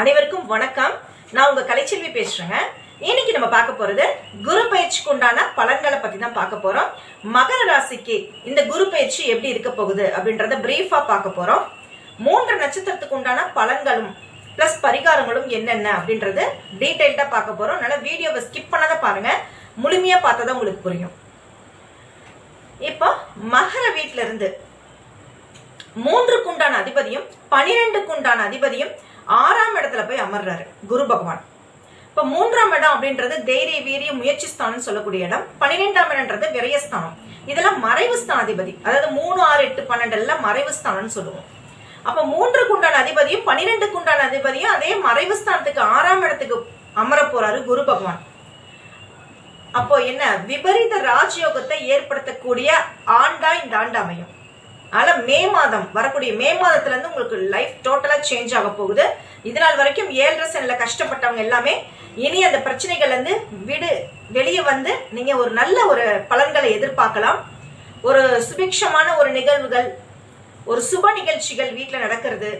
அனைவருக்கும் வணக்கம். நான் உங்க கலைச்செல்வி பேசுறேங்க. இன்னைக்கு நம்ம பார்க்க போறது குரு பயிற்சிக்கு உண்டான பலன்களை பத்தி தான் பார்க்க போறோம். மகர ராசிக்கு இந்த குரு பயிற்சி எப்படி இருக்க போகுது அப்படின்றத பிரீஃபா பார்க்க போறோம். மூன்று நட்சத்திரத்துக்கு உண்டான பலன்களும் பிளஸ் பரிகாரங்களும் என்னென்ன அப்படின்றது டீட்டெயில்டா பார்க்க போறோம். அதனால வீடியோவை ஸ்கிப் பண்ணாத பாருங்க. முழுமையா பார்த்தா தான் உங்களுக்கு புரியும். இப்போ மகர வீட்ல இருந்து அதிபதியும் பனிரெண்டுக்குண்டான அதிபதியும் ஆறாம் இடத்துல போய் அமர்றாரு. குரு பகவான். இப்ப மூன்றாம் இடம் அப்படின்றது தைரிய வீரிய முயற்சி ஸ்தானம் சொல்லக்கூடிய இடம். பன்னிரெண்டாம் இடம்ன்றது விரயஸ்தானம் இதெல்லாம் மறைவு ஸ்தானாதிபதி. அதாவது மூணு ஆறு எட்டு பன்னெண்டு எல்லாம் மறைவு ஸ்தானம்னு சொல்லுவோம். அப்ப மூன்றுக்கு உண்டான அதிபதியும் பன்னிரெண்டுக்கு உண்டான அதிபதியும் அதே மறைவு ஸ்தானத்துக்கு ஆறாம் இடத்துக்கு அமர போறாரு குரு பகவான். அப்போ என்ன? விபரீத ராஜயோகத்தை ஏற்படுத்தக்கூடிய ஆண்டா இந்த ஆண்டு அமையும். அதனால மே மாதம் வரக்கூடிய மே மாதத்துல இருந்து உங்களுக்கு லைஃப் டோட்டலா சேஞ்ச் ஆக போகுது. இதனால் வரைக்கும் ஏழரை சனில கஷ்டப்பட்டவங்க எல்லாமே இனி அந்த பிரச்சனைகள்ல இருந்து விடு வெளியே வந்து நீங்க ஒரு நல்ல ஒரு பலன்களை எதிர்பார்க்கலாம். ஒரு சுபிக்ஷமான ஒரு நிகழ்வுகள் ஒரு சுப நிகழ்ச்சிகள் வீட்டுல நடக்கிறது.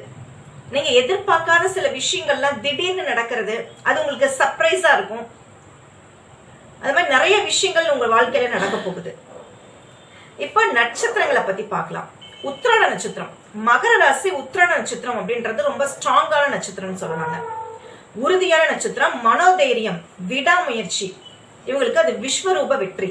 நீங்க எதிர்பார்க்காத சில விஷயங்கள்லாம் திடீர்னு நடக்கிறது. அது உங்களுக்கு சர்ப்ரைஸா இருக்கும். அது மாதிரி நிறைய விஷயங்கள் உங்க வாழ்க்கையில நடக்க போகுது. இப்ப நட்சத்திரங்களை பத்தி பார்க்கலாம். உத்திராட நட்சத்திரம். மகர ராசி உத்திராட நட்சத்திரம் அப்படின்றது ரொம்ப ஸ்ட்ராங்கான நட்சத்திரம்னு சொல்லுவாங்க. உறுதியான நட்சத்திரம் மனோதைரியம் விடாமுயற்சி. இவங்களுக்கு அது விஸ்வரூப வெற்றி.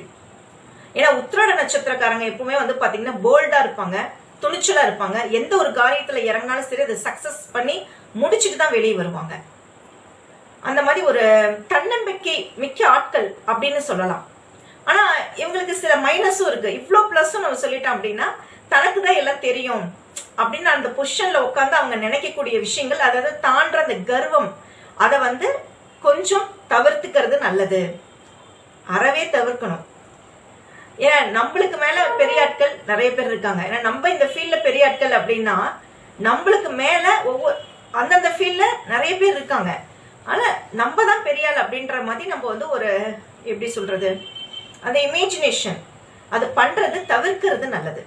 ஏன்னா உத்திராட நட்சத்திரக்காரங்க எப்பவுமே வந்து பாத்தீங்கன்னா போல்டா இருப்பாங்க துணிச்சலா இருப்பாங்க. எந்த ஒரு காரியத்துல இறங்கினாலும் சரி அதை சக்சஸ் பண்ணி முடிச்சுட்டு தான் வெளியே வருவாங்க. அந்த மாதிரி ஒரு தன்னம்பிக்கை மிக்க ஆட்கள் அப்படின்னு சொல்லலாம். ஆனா இவங்களுக்கு சில மைனஸும் இருக்கு. இவ்வளோ பிளஸும் நம்ம சொல்லிட்டோம் அப்படின்னா தனக்கு தான் எல்லாம் தெரியும் அப்படின்னு அந்த பொசிஷன்ல உட்காந்து அவங்க நினைக்கக்கூடிய விஷயங்கள் அதாவது தாண்ட அந்த கர்வம் அதை வந்து கொஞ்சம் தவிர்த்துக்கிறது நல்லது. அறவே தவிர்க்கணும். ஏன்னா நம்மளுக்கு மேல பெரிய ஆட்கள் நிறைய பேர் இருக்காங்க. ஏன்னா நம்ம இந்த ஃபீல்ட்ல பெரிய ஆட்கள் அப்படின்னா நம்மளுக்கு மேல ஒவ்வொரு அந்தந்த ஃபீல்ட்ல நிறைய பேர் இருக்காங்க. ஆனா நம்ம தான் பெரிய ஆள் அப்படின்ற மாதிரி நம்ம வந்து ஒரு எப்படி சொல்றது அந்த இமேஜினேஷன் அது பண்றது தவிர்க்கிறது நல்லது.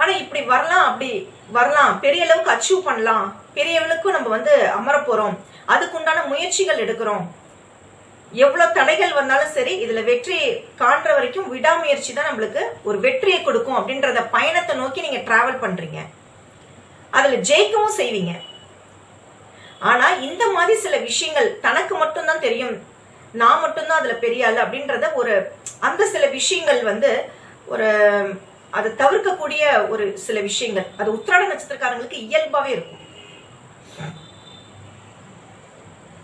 ஆனா இப்படி வரலாம் அப்படி வரலாம். பெரிய அளவுக்கு அச்சீவ் பண்ணலாம். பெரிய அளவுக்கு நம்ம வந்து அமர போறோம். அதுக்குண்டான முயற்சிகள் எடுக்கிறோம். எவ்வளவு தடைகள் வந்தாலும் சரி இதுல வெற்றி காண்ற வரைக்கும் விடாமுயற்சி தான் நம்மளுக்கு ஒரு வெற்றியை கொடுக்கும் அப்படின்றத பயணத்தை நோக்கி நீங்க டிராவல் பண்றீங்க. அதுல ஜெயிக்கவும் செய்வீங்க. ஆனா இந்த மாதிரி சில விஷயங்கள் தனக்கு மட்டும்தான் தெரியும். நான் மட்டும்தான் அதுல பெரிய ஆளு அப்படின்றத ஒரு அந்த சில விஷயங்கள் வந்து ஒரு அதை தவிர்க்கக்கூடிய ஒரு சில விஷயங்கள். அது உத்திராட நட்சத்திரக்காரங்களுக்கு இயல்பாவே இருக்கும்.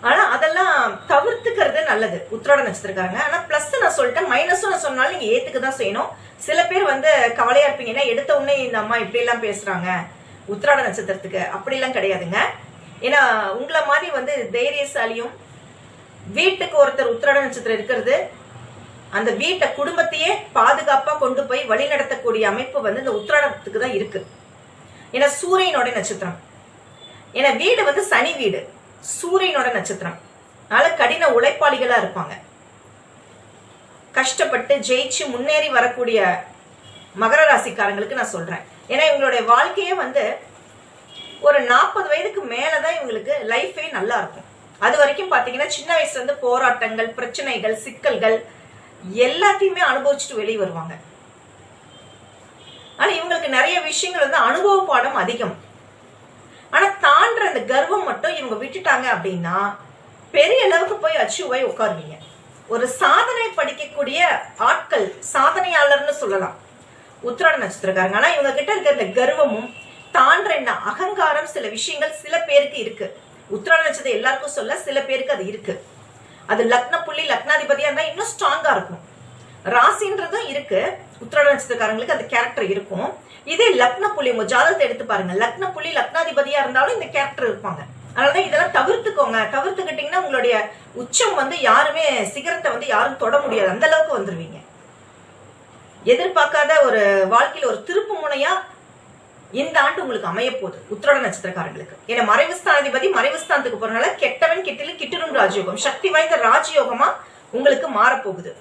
ஆனா அதெல்லாம் தவிர்த்துக்கிறது நல்லது உத்திராட நட்சத்திரக்காரங்க. ஆனா பிளஸ் நான் சொல்லிட்டேன் மைனஸும் நான் சொன்னாலும் நீங்க ஏத்துக்க தான் செய்யணும். சில பேர் வந்து கவலையா இருப்பீங்க ஏன்னா எடுத்த உடனே இந்த அம்மா இப்படி எல்லாம் பேசுறாங்க? உத்திராட நட்சத்திரத்துக்கு அப்படிலாம் கிடையாதுங்க. ஏன்னா உங்களை மாதிரி வந்து தைரியசாலியும் வீட்டுக்கு ஒருத்தர் உத்திராட நட்சத்திரம் இருக்கிறது அந்த வீட்டை குடும்பத்தையே பாதுகாப்பா கொண்டு போய் வழி நடத்தக்கூடிய அமைப்பு வந்து இந்த உத்திராடத்துக்கு தான் இருக்கு. ஏன்னா சூரியனோட நட்சத்திரம். ஏன்னா வீடு வந்து சனி வீடு. சூரியனோட நட்சத்திரம். அதனால கடின உழைப்பாளிகளா இருப்பாங்க. கஷ்டப்பட்டு ஜெயிச்சு முன்னேறி வரக்கூடிய மகர ராசிக்காரங்களுக்கு நான் சொல்றேன். ஏன்னா இவங்களுடைய வாழ்க்கையே வந்து ஒரு நாற்பது வயதுக்கு மேலதான் இவங்களுக்கு லைஃபே நல்லா இருக்கும். அது வரைக்கும் பாத்தீங்கன்னா சின்ன வயசுல இருந்து போராட்டங்கள் பிரச்சனைகள் சிக்கல்கள் எல்லாத்தையுமே அனுபவிச்சுட்டு வெளியே வருவாங்க. ஆனா இவங்களுக்கு நிறைய விஷயங்கள் வந்து அனுபவ பாடம் அதிகம். ஆனா தாண்ட அந்த கர்வம் மட்டும் இவங்க விட்டுட்டாங்க அப்படின்னா பெரிய அளவுக்கு போய் அச்சீவ் ஆகி உட்காருவீங்க. ஒரு சாதனை படிக்கக்கூடிய ஆட்கள் சாதனையாளர்னு சொல்லலாம். உத்திராட நட்சத்திரக்காரங்க. ஆனா இவங்க கிட்ட இருக்கிற இந்த கர்வமும் தாண்ட என்ன அகங்காரம் சில விஷயங்கள் சில பேருக்கு இருக்கு. உத்திராட நட்சத்திரம் எல்லாருக்கும் சொல்ல சில பேருக்கு அது இருக்கு. அது லக்ன புள்ளி லக்னாதிபதியா இருந்தா இன்னும் ஸ்ட்ராங்கா இருக்கும். ராசின்றதும் இருக்கு. உத்திராட நட்சத்திரக்காரங்களுக்கு அந்த கேரக்டர் இருக்கும். இதே லக்ன புள்ளி உங்க ஜாதகத்தை எடுத்து பாருங்க. லக்ன புள்ளி லக்னாதிபதியா இருந்தாலும் இந்த கேரக்டர் இருப்பாங்க. அதனாலதான் இதெல்லாம் தவிர்த்துக்கோங்க. தவிர்த்துக்கிட்டீங்கன்னா உங்களுடைய உச்சம் வந்து யாருமே சிகரத்தை வந்து யாரும் தொட முடியாது. அந்த அளவுக்கு வந்துருவீங்க. எதிர்பார்க்காத ஒரு வாழ்க்கையில ஒரு திருப்பு முனையா இந்த ஆண்டு உங்களுக்கு அமைய போகுது உத்திரோட நட்சத்திரக்காரங்களுக்கு ஏன்னா மறைவுஸ்தானாதிபதி மறைவுஸ்தானத்துக்கு போறதுனால கெட்டவன் கெட்டிலும் கிட்டிடும் ராஜயோகம். சக்தி வாய்ந்த ராஜயோகமா உங்களுக்கு மாறப்போகுது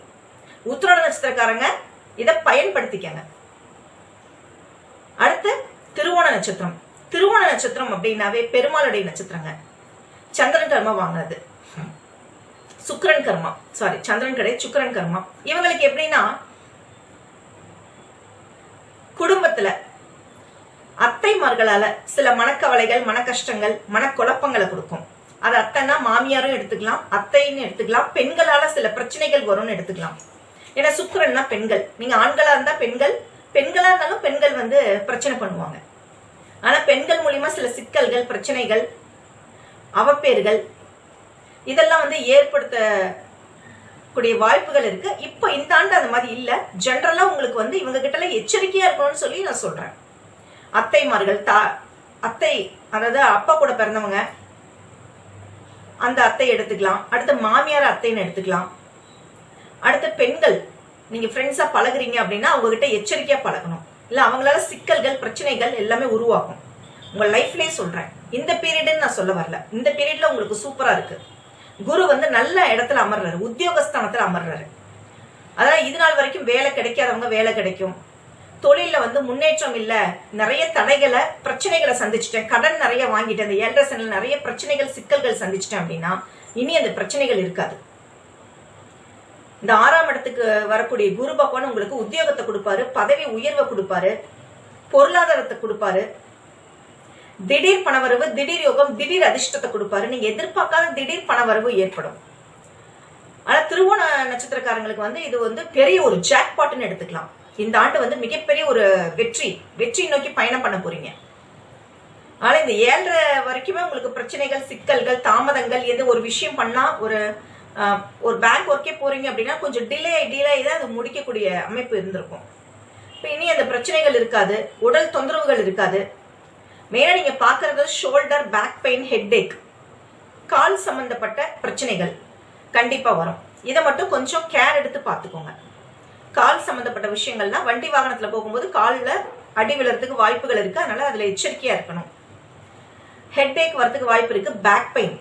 உத்திரோட நட்சத்திரக்காரங்க இதை பயன்படுத்திக்கங்க. அடுத்து திருவோண நட்சத்திரம். திருவோண நட்சத்திரம் அப்படின்னாவே பெருமாளுடைய நட்சத்திரங்க. சந்திரன் கர்மா வாங்கினது. சுக்கரன் கர்மா. சாரி சந்திரன் கடை சுக்கரன் கர்மா. இவங்களுக்கு எப்படின்னா குடும்பத்துல அத்தைமார்களால சில மனக்கவலைகள் மன கஷ்டங்கள் மனக்குழப்பங்களை கொடுக்கும். அது அத்தைன்னா மாமியாரும் எடுத்துக்கலாம் அத்தைன்னு எடுத்துக்கலாம் பெண்களால சில பிரச்சனைகள் வரும்னு எடுத்துக்கலாம். ஏன்னா சுக்கரன்னா பெண்கள். நீங்க ஆண்களா இருந்தா பெண்கள் பெண்களா இருந்தாலும் பெண்கள் வந்து பிரச்சனை பண்ணுவாங்க. ஆனா பெண்கள் மூலியமா சில சிக்கல்கள் பிரச்சனைகள் அவப்பேறுகள் இதெல்லாம் வந்து ஏற்படுத்த கூடிய வாய்ப்புகள் இருக்கு. இப்போ இந்த ஆண்டு அந்த மாதிரி இல்ல. ஜென்ரலா உங்களுக்கு வந்து இவங்க கிட்ட எச்சரிக்கையா இருக்கணும்னு சொல்லி நான் சொல்றேன். அத்தைமார்கள் தா அத்தை அதாவது அப்பா கூட பிறந்தவங்க அந்த அத்தை எடுத்துக்கலாம். அடுத்து மாமியார் அத்தைன்னு எடுத்துக்கலாம். அடுத்து பெண்கள் நீங்க ஃப்ரெண்ட்ஸா பழகுறீங்க அப்படின்னா அவங்க கிட்ட எச்சரிக்கையா பழகணும். இல்ல அவங்களால சிக்கல்கள் பிரச்சனைகள் எல்லாமே உருவாகும் உங்க லைஃப்லயே சொல்றேன். இந்த பீரியடுன்னு நான் சொல்ல வரல. இந்த பீரியட்ல உங்களுக்கு சூப்பரா இருக்கு. குரு வந்து நல்ல இடத்துல அமர்றாரு. உத்தியோகஸ்தானத்துல அமர்றாரு. அதாவது இது நாள் வரைக்கும் வேலை கிடைக்காதவங்க வேலை கிடைக்கும். தொழில வந்து முன்னேற்றம் இல்ல. நிறைய தடைகளை பிரச்சனைகளை சந்திச்சிட்டேன். கடன் நிறைய வாங்கிட்டேன். இந்த ஏழரை சனில் நிறைய பிரச்சனைகள் சிக்கல்கள் சந்திச்சிட்டேன் அப்படின்னா இனி அந்த பிரச்சனைகள் இருக்காது. இந்த ஆறாம் இடத்துக்கு வரக்கூடிய குரு பகவான் உங்களுக்கு உத்தியோகத்தை கொடுப்பாரு பதவி உயர்வை கொடுப்பாரு பொருளாதாரத்தை கொடுப்பாரு. திடீர் பணவரவு திடீர் யோகம் திடீர் அதிர்ஷ்டத்தை கொடுப்பாரு. நீங்க எதிர்பார்க்காத திடீர் பணவரவு ஏற்படும். ஆனா திருவோண நட்சத்திரக்காரங்களுக்கு வந்து இது வந்து பெரிய ஒரு ஜாக்பாட்னு எடுத்துக்கலாம். இந்த ஆண்டு வந்து மிகப்பெரிய ஒரு வெற்றி வெற்றி நோக்கி பயணம் பண்ண போறீங்க. ஆனால் இந்த ஏழரை வரைக்குமே உங்களுக்கு பிரச்சனைகள் சிக்கல்கள் தாமதங்கள் எது ஒரு விஷயம் பண்ணா ஒரு ஒரு பேங்க் ஒர்க்கே போறீங்க அப்படின்னா கொஞ்சம் டிலே டிலே தான் அது முடிக்கக்கூடிய அமைப்பு இருந்திருக்கும். இப்போ இனி அந்த பிரச்சனைகள் இருக்காது உடல் தொந்தரவுகள் இருக்காது. மெயினா நீங்க பாக்குறது ஷோல்டர் பேக் பெயின் ஹெட் கால் சம்பந்தப்பட்ட பிரச்சனைகள் கண்டிப்பா வரும். இதை மட்டும் கொஞ்சம் கேர் எடுத்து பார்த்துக்கோங்க. கால் சம்பந்தப்பட்ட விஷயங்கள்னா வண்டி வாகனத்துல போகும்போது காலில் அடி விழுறதுக்கு வாய்ப்புகள் இருக்கு. அதனால அதுல எச்சரிக்கையா இருக்கணும். ஹெட் ஏக் வரதுக்கு வாய்ப்பு இருக்கு. பேக் பெயின்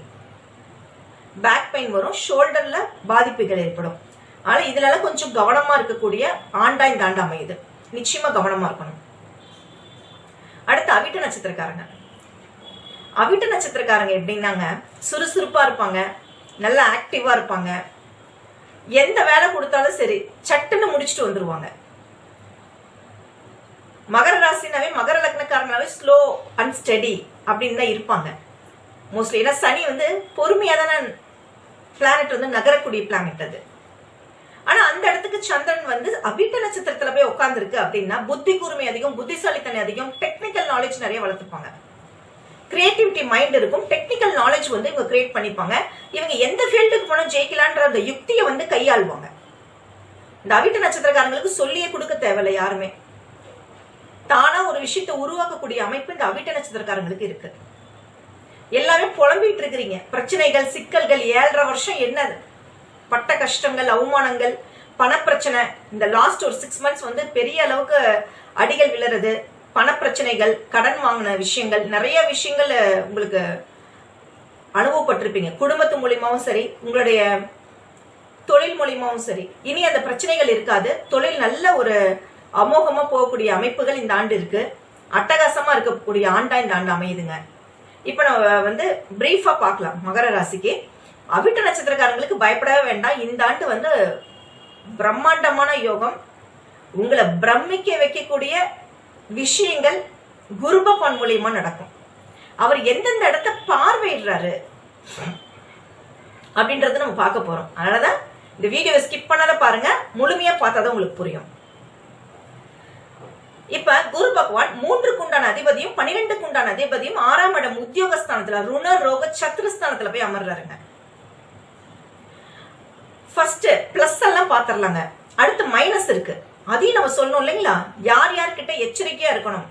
பேக் பெயின் வரும். ஷோல்டர்ல பாதிப்புகள் ஏற்படும். ஆனால் இதுலலாம் கொஞ்சம் கவனமா இருக்கக்கூடிய ஆண்டாய் தாண்டா அமையுது. நிச்சயமா கவனமா இருக்கணும். அடுத்து அவிட்ட நட்சத்திரக்காரங்க. அவிட்ட நட்சத்திரக்காரங்க எப்படின்னாங்க? சுறுசுறுப்பா இருப்பாங்க. நல்லா ஆக்டிவா இருப்பாங்க. எந்த வேலை கொடுத்தாலும் சரி சட்டுன்னு முடிச்சுட்டு வந்துருவாங்க. மகர ராசினாவே மகர லக்னக்காரனாவே ஸ்லோ அண்ட் ஸ்டெடி அப்படின்னு தான் இருப்பாங்க. மோஸ்ட்லி ஏன்னா சனி வந்து பொறுமையா தானே பிளானட் வந்து நகரக்கூடிய பிளானட் அது. ஆனா அந்த இடத்துக்கு சந்திரன் வந்து அவிட்ட நட்சத்திரத்துல போய் உட்கார்ந்துருக்கு அப்படின்னா புத்தி கூர்மை அதிகம் புத்திசாலித்தனை அதிகம் டெக்னிக்கல் நாலேஜ் நிறைய வளர்த்துப்பாங்க. கிரியேட்டிவிட்டி மைண்ட் இருக்கும். டெக்னிக்கல் நாலேஜ் வந்து இவங்க கிரியேட் பண்ணிப்பாங்க. இவங்க எந்த ஃபீல்டுக்கு போனால் ஜெயிக்கலான்ற அந்த யுக்தியை வந்து கையாள்வாங்க. இந்த அவிட்ட நட்சத்திரக்காரங்களுக்கு சொல்லியே கொடுக்க தேவையில்லை யாருமே. தானா ஒரு விஷயத்தை உருவாக்கக்கூடிய அமைப்பு இந்த அவிட்ட நட்சத்திரக்காரங்களுக்கு இருக்கு. எல்லாமே புலம்பிட்டு இருக்கிறீங்க. பிரச்சனைகள் சிக்கல்கள் ஏழரை வருஷம் என்னது? பட்ட கஷ்டங்கள் அவமானங்கள் பணப்பிரச்சனை இந்த லாஸ்ட் ஒரு சிக்ஸ் மந்த்ஸ் வந்து பெரிய அளவுக்கு அடிகள் விழுறது பணப்பிரச்சனைகள் கடன் வாங்கின விஷயங்கள் நிறைய விஷயங்கள் உங்களுக்கு அனுபவப்பட்டிருப்பீங்க. குடும்பத்து மூலியமாவும் சரி உங்களுடைய தொழில் மூலியமாவும் சரி. இனி அந்த பிரச்சனைகள் இருக்காது. தொழில் நல்ல ஒரு அமோகமா போகக்கூடிய அமைப்புகள் இந்த ஆண்டு இருக்கு. அட்டகாசமா இருக்கக்கூடிய ஆண்டா இந்த ஆண்டு அமையுதுங்க. இப்ப நம்ம வந்து பிரீஃபா பார்க்கலாம் மகர ராசிக்கு. அவிட்ட நட்சத்திரக்காரங்களுக்கு பயப்படவே வேண்டாம். இந்த ஆண்டு வந்து பிரம்மாண்டமான யோகம். உங்களை பிரமிக்க வைக்கக்கூடிய விஷயங்கள் குரு பகவான் மூலியமா நடக்கும். அவர் எந்தெந்த இடத்த பார்வையிடுறாரு அப்படின்றத நம்ம பார்க்க போறோம். அதனாலதான் இந்த வீடியோவை ஸ்கிப் பண்ணாத பாருங்க. முழுமையா பார்த்தாதான் உங்களுக்கு புரியும். இப்ப குரு பகவான் மூன்றுக்கு உண்டான அதிபதியும் பன்னிரெண்டுக்கு உண்டான அதிபதியும் ஆறாம் இடம் உத்தியோகஸ்தானத்துல ருண ரோக சத்ருஸ்தானத்துல போய் அமர்றாருங்க. ஃபர்ஸ்ட் பிளஸ் எல்லாம் பாத்திரலாங்க அடுத்து மைனஸ் இருக்கு. அதையும் நம்ம சொல்லணும் இல்லைங்களா? யார் யார்கிட்ட எச்சரிக்கையா இருக்கணும்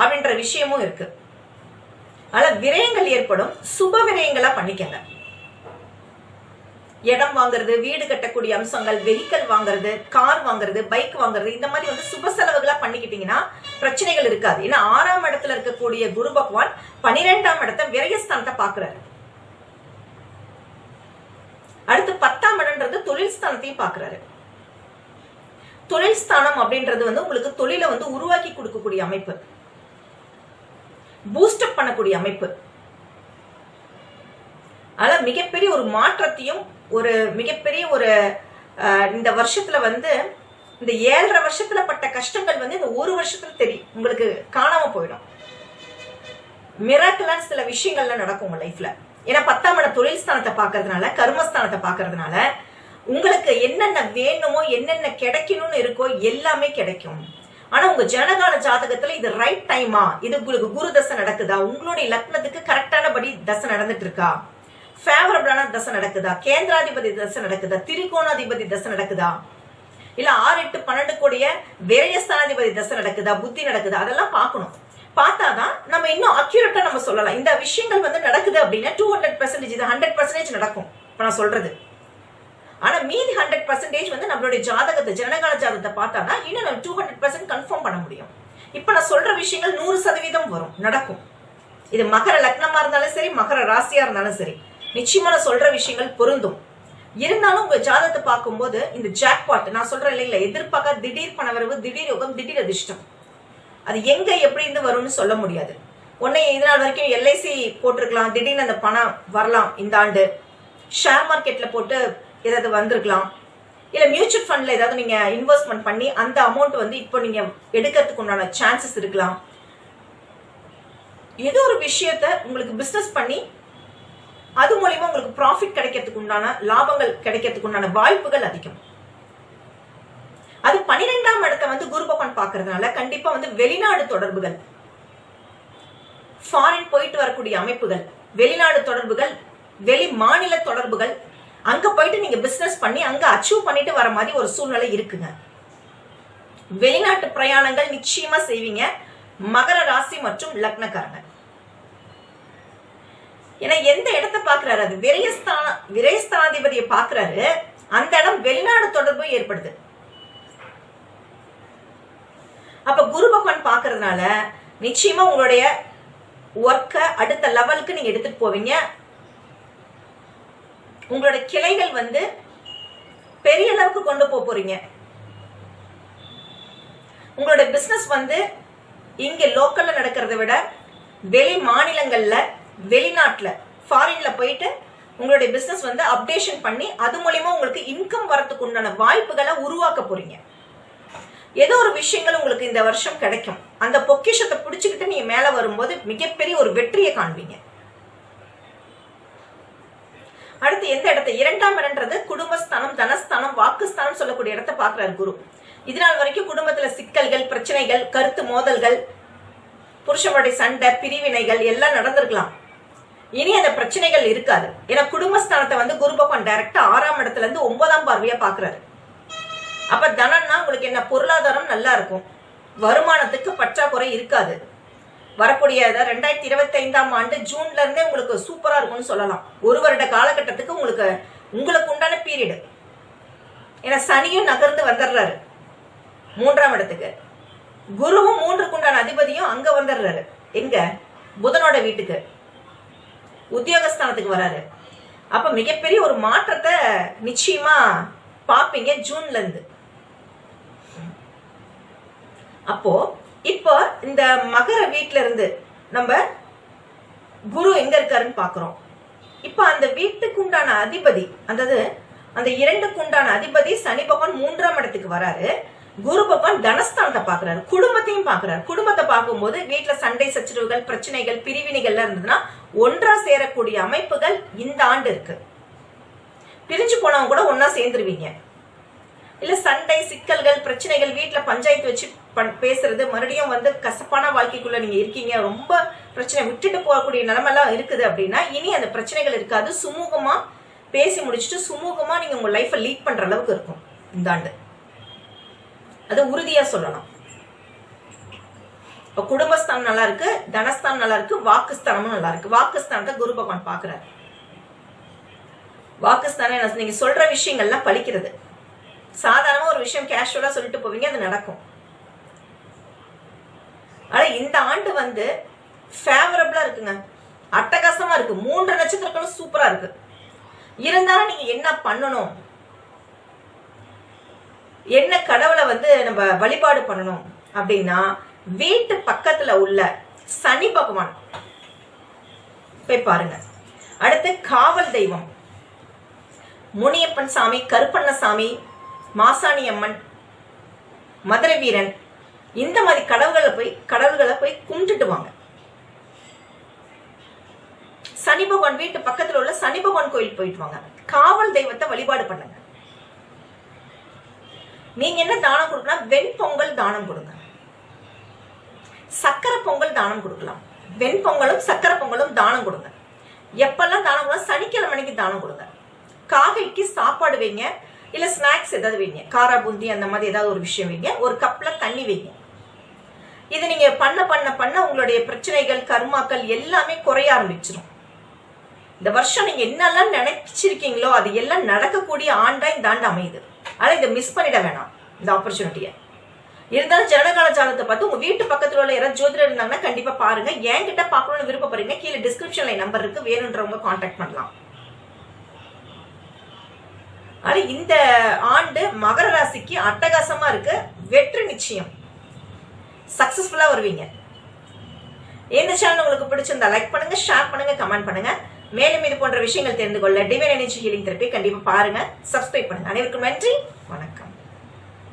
அப்படின்ற விஷயமும் இருக்கு. அதனால விரயங்கள் ஏற்படும். சுப விரயங்களா பண்ணிக்கங்க. இடம் வாங்குறது வீடு கட்டக்கூடிய அம்சங்கள் வெஹிக்கல் வாங்குறது கார் வாங்குறது பைக் வாங்குறது இந்த மாதிரி வந்து சுப செலவுகளா பண்ணிக்கிட்டீங்கன்னா பிரச்சனைகள் இருக்காது. ஏன்னா ஆறாம் இடத்துல இருக்கக்கூடிய குரு பகவான் பனிரெண்டாம் இடத்த விரயஸ்தானத்தை பாக்குறாரு அடுத்து பத்தாம் இடம்ன்றது தொழில் ஸ்தானத்தையும் பாக்குறாரு தொழில் ஸ்தானம் அப்படின்றது வந்து உங்களுக்கு தொழிலை வந்து உருவாக்கி கொடுக்கக்கூடிய அமைப்பு. பூஸ்டப் பண்ணக்கூடிய அமைப்பு. அதான் மிகப்பெரிய ஒரு மாற்றத்தையும் ஒரு மிகப்பெரிய ஒரு அஹ், இந்த வருஷத்துல வந்து இந்த ஏழரை வருஷத்துல பட்ட கஷ்டங்கள் வந்து இந்த ஒரு வருஷத்துல தெரியும். உங்களுக்கு காணாம போயிடும். மிராக்கிளான சில விஷயங்கள்லாம் நடக்கும் உங்க லைஃப்ல ஏன்னா பத்தாம் இட தொழில் ஸ்தானத்தை பாக்குறதுனால கர்மஸ்தானத்தை பாக்குறதுனால உங்களுக்கு என்னென்ன வேணுமோ என்னென்ன கிடைக்கணும்னு இருக்கோ எல்லாமே கிடைக்கும். ஆனா உங்க ஜனகால ஜாதகத்துல இது ரைட் டைமா இது உங்களுக்கு குரு தசை நடக்குதா? உங்களுடைய லக்னத்துக்கு கரெக்டானபடி தசை நடந்துட்டு இருக்கா? ஃபேவரபிளான தசை நடக்குதா? கேந்திராதிபதி தசை நடக்குதா? திரிகோணாதிபதி தசை நடக்குதா? இல்ல ஆறு எட்டு பன்னெண்டு கூடிய விரயஸ்தானாதிபதி தசை நடக்குதா? புத்தி நடக்குதா? அதெல்லாம் பார்க்கணும். பார்த்தாதான் நம்ம இன்னும் அக்யூரேட்டா நம்ம சொல்லலாம். இந்த விஷயங்கள் வந்து நடக்குது அப்படின்னா டூ ஹண்ட்ரட் பர்சன்டேஜ் இது ஹண்ட்ரட் பர்சன்டேஜ் நடக்கும். இப்ப நான் சொல்றது. ஆனா மீதி ஹண்ட்ரட் பர்சன்டேஜ் வந்து நம்மளுடைய ஜாதகத்தை ஜனகால ஜாதகத்தை பார்த்தாதான் இன்னும் நம்ம டூ ஹண்ட்ரட் பர்சன்ட் கன்ஃபார்ம் பண்ண முடியும். இப்ப நான் சொல்ற விஷயங்கள் நூறு சதவீதம் வரும் நடக்கும். இது மகர லக்னமா இருந்தாலும் சரி மகர ராசியா இருந்தாலும் சரி. நிச்சயமா நான் சொல்ற விஷயங்கள் பொருந்தும். இருந்தாலும் உங்க ஜாதகத்தை பார்க்கும்போது இந்த ஜாக்பாட் நான் சொல்றேன் இல்லைங்களா எதிர்பார்க்க திடீர் பணவரவு திடீர் யோகம் திடீர் அதிர்ஷ்டம். அது எங்க எப்படி இருந்து வரும்னு சொல்ல முடியாது. உன்னை இதனால் நாள் வரைக்கும் எல்ஐசி போட்டிருக்கலாம் திடீர்னு அந்த பணம் வரலாம் இந்த ஆண்டு. ஷேர் மார்க்கெட்ல போட்டு ஏதாவது வந்திருக்கலாம். இல்ல மியூச்சுவல் ஃபண்ட்ல ஏதாவது நீங்க இன்வெஸ்ட்மெண்ட் பண்ணி அந்த அமௌண்ட் வந்து இப்போ நீங்க எடுக்கிறதுக்கு உண்டான சான்சஸ் இருக்கலாம். ஏதோ ஒரு விஷயத்த உங்களுக்கு பிசினஸ் பண்ணி அது மூலயமா உங்களுக்கு ப்ராஃபிட் கிடைக்கிறதுக்கு உண்டான லாபங்கள் கிடைக்கிறதுக்கு உண்டான வாய்ப்புகள் அதிகம். அது பனிரெண்டாம் இடத்த வந்து குரு பகவான் பாக்குறதுனால கண்டிப்பா வந்து வெளிநாடு தொடர்புகள் ஃபாரின் போயிட்டு வரக்கூடிய அமைப்புகள் வெளிநாடு தொடர்புகள் வெளி மாநில தொடர்புகள் அங்க போயிட்டு நீங்க பிசினஸ் பண்ணி அங்க அச்சீவ் பண்ணிட்டு வர மாதிரி ஒரு சூழ்நிலை இருக்குங்க. வெளிநாட்டு பிரயாணங்கள் நிச்சயமா செய்வீங்க. மகர ராசி மற்றும் லக்னக்காரங்க ஏன்னா எந்த இடத்தை பாக்குறாரு அது? விரயஸ்தான விரயஸ்தானாதிபதியை பாக்குறாரு அந்த இடம் வெளிநாடு தொடர்பு ஏற்படுது. அப்ப குரு பகவான் பாக்குறதுனால நிச்சயமா உங்களுடைய ஒர்க்கை அடுத்த லெவலுக்கு நீங்க எடுத்துட்டு போவீங்க. உங்களோட கிளைகள் வந்து பெரிய அளவுக்கு கொண்டு போக போறீங்க. உங்களோட பிசினஸ் வந்து இங்க லோக்கல்ல நடக்கிறத விட வெளி மாநிலங்கள்ல வெளிநாட்டுல ஃபாரின்ல போயிட்டு உங்களுடைய பிசினஸ் வந்து அப்டேஷன் பண்ணி அது மூலியமா உங்களுக்கு இன்கம் வரத்துக்கு உண்டான வாய்ப்புகளை உருவாக்க போறீங்க. ஏதோ ஒரு விஷயங்கள் உங்களுக்கு இந்த வருஷம் கிடைக்கும். அந்த பொக்கிஷத்தை பிடிச்சுக்கிட்டு நீங்க மேல வரும்போது மிகப்பெரிய ஒரு வெற்றியை காண்பீங்க. அடுத்து எந்த இடத்தை? இரண்டாம் இடம்ன்றது குடும்பஸ்தானம் தனஸ்தானம் வாக்குஸ்தானம் சொல்லக்கூடிய இடத்தை பாக்குறாரு குரு. இதனால் வரைக்கும் குடும்பத்துல சிக்கல்கள் பிரச்சனைகள் கருத்து மோதல்கள் புருஷனுடைய சண்டை பிரிவினைகள் எல்லாம் நடந்திருக்கலாம். இனி அந்த பிரச்சனைகள் இருக்காது. ஏன்னா குடும்பஸ்தானத்தை வந்து குரு பகவான் டைரக்டா ஆறாம் இடத்துல இருந்து ஒன்பதாம் பார்வையா பாக்குறாரு அப்ப தனம்னா உங்களுக்கு என்ன? பொருளாதாரம் நல்லா இருக்கும். வருமானத்துக்கு பற்றாக்குறை இருக்காது. வரக்கூடிய ரெண்டாயிரத்தி இருபத்தி ஐந்தாம் ஆண்டு ஜூன்ல இருந்தே உங்களுக்கு சூப்பரா இருக்கும்னு சொல்லலாம். ஒரு வருட காலகட்டத்துக்கு உங்களுக்கு உங்களுக்கு உண்டான பீரியடு ஏன்னா சனியும் நகர்ந்து வந்துடுறாரு. மூன்றாம் இடத்துக்கு. குருவும் மூன்றுக்கு உண்டான அதிபதியும் அங்க வந்துடுறாரு. எங்க? புதனோட வீட்டுக்கு. உத்தியோகஸ்தானத்துக்கு வராரு. அப்ப மிகப்பெரிய ஒரு மாற்றத்தை நிச்சயமா பாப்பீங்க ஜூன்ல இருந்து. அப்போ இப்போ இந்த மகர வீட்ல இருந்து நம்ம குரு எங்க இருக்காருன்னு பாக்குறோம் இப்போ அந்த வீட்டுக்கு உண்டான அதிபதி அதாவது அந்த இரண்டுக்கு உண்டான அதிபதி சனி பகவான் மூன்றாம் இடத்துக்கு வராரு. குரு பகவான் தனஸ்தானத்தை பாக்குறாரு குடும்பத்தையும் பாக்குறாரு குடும்பத்தை பார்க்கும்போது வீட்டுல சண்டை சச்சரவுகள் பிரச்சனைகள் பிரிவினைகள்லாம் இருந்ததுன்னா ஒன்றா சேரக்கூடிய அமைப்புகள் இந்த ஆண்டு இருக்கு. பிரிஞ்சு போனவங்க கூட ஒன்னா சேர்ந்துருவீங்க. இல்ல சண்டை சிக்கல்கள் பிரச்சனைகள் வீட்டுல பஞ்சாயத்து வச்சு பேசுறது மறுபடியும் வந்து கசப்பான வாழ்க்கைக்குள்ள நீங்க இருக்கீங்க ரொம்ப பிரச்சனை விட்டுட்டு போகக்கூடிய நிலைமெல்லாம் இருக்குது அப்படின்னா இனி அந்த பிரச்சனைகள் இருக்காது. சுமூகமா பேசி முடிச்சுட்டு சுமூகமா நீங்க உங்க லைஃபை லீட் பண்ற அளவுக்கு இருக்கும் இந்த ஆண்டு. அது உறுதியா சொல்லலாம் இப்ப குடும்பஸ்தானம் நல்லா இருக்கு தனஸ்தானம் நல்லா இருக்கு வாக்குஸ்தானமும் நல்லா இருக்கு. வாக்குஸ்தானத்தை குரு பகவான் பாக்குறாரு வாக்குஸ்தானம் என்ன நீங்க சொல்ற விஷயங்கள்லாம் பழிக்கிறது. சாதாரணமா ஒரு விஷயம் கேஷுவலா சொல்லிட்டு போவீங்க அது நடக்கும். ஆனா இந்த ஆண்டு வந்து ஃபேவரபிளா இருக்குங்க. அட்டகாசமா இருக்கு. மூன்று நட்சத்திரங்களும் சூப்பரா இருக்கு. இருந்தாலும் நீங்க என்ன பண்ணணும்? என்ன கடவுளை வந்து நம்ம வழிபாடு பண்ணணும்? அப்படின்னா வீட்டு பக்கத்துல உள்ள சனி பகவான். போய் பாருங்க. அடுத்து காவல் தெய்வம். முனியப்பன் சாமி கருப்பண்ண சாமி மாசாணி அம்மன் மதுரை வீரன் இந்த மாதிரி கடவுள்களை போய் கடவுள்களை போய் கும்பிட்டுட்டு வாங்க. சனி பகவான் வீட்டு பக்கத்துல உள்ள சனி பகவான் கோயில் போயிட்டு வாங்க. காவல் தெய்வத்தை வழிபாடு பண்ணுங்க. நீங்க என்ன தானம் கொடுக்கலாம் வெண்பொங்கல் தானம் கொடுங்க. சக்கரை பொங்கல் தானம் கொடுக்கலாம். வெண்பொங்கலும் சக்கரை பொங்கலும் தானம் கொடுங்க. எப்பெல்லாம் தானம் கொடுங்க சனிக்கிழமை தானம் கொடுங்க. காகைக்கு சாப்பாடு வைங்க. இல்ல ஸ்நாக்ஸ் ஏதாவது வைங்க. காரா பூந்தி அந்த மாதிரி ஏதாவது ஒரு விஷயம் வைங்க. ஒரு கப்ல தண்ணி வைங்க. இது நீங்க பண்ண பண்ண பண்ண உங்களுடைய பிரச்சனைகள் கர்மாக்கள் எல்லாமே குறைய ஆரம்பிச்சிடும் இந்த வருஷம் நீங்க என்னெல்லாம் நினைச்சிருக்கீங்களோ அது எல்லாம் நடக்கக்கூடிய ஆண்டா இந்த ஆண்டு அமையுது. ஆனா இதை மிஸ் பண்ணிட வேணாம் இந்த ஆப்பர்ச்சுனிட்டியை இருந்தாலும் ஜனகால ஜாதகத்தை பார்த்து உங்க வீட்டு பக்கத்துல உள்ள யாராவது ஜோதிடர் இருந்தாங்கன்னா கண்டிப்பா பாருங்க. என்கிட்ட பார்க்கணும்னு விருப்பப்படுறீங்க கீழே டிஸ்கிரிப்ஷன்ல நம்பர் இருக்கு. வேணுன்றவங்க காண்டாக்ட் பண்ணலாம். ஆனா இந்த ஆண்டு மகர ராசிக்கு அட்டகாசமா இருக்கு. வெற்றி நிச்சயம். சக்சஸ்ஃபுல்லா வருவீங்க. இந்த சேனல் உங்களுக்கு பிடிச்சிருந்தா லைக் பண்ணுங்க ஷேர் பண்ணுங்க கமெண்ட் பண்ணுங்க. மேலும் இது போன்ற விஷயங்கள் தெரிந்து கொள்ள டிவைன் எனர்ஜி ஹீலிங் தெரப்பி கண்டிப்பா பாருங்க. சப்ஸ்கிரைப் பண்ணுங்க. அனைவருக்கும் நன்றி.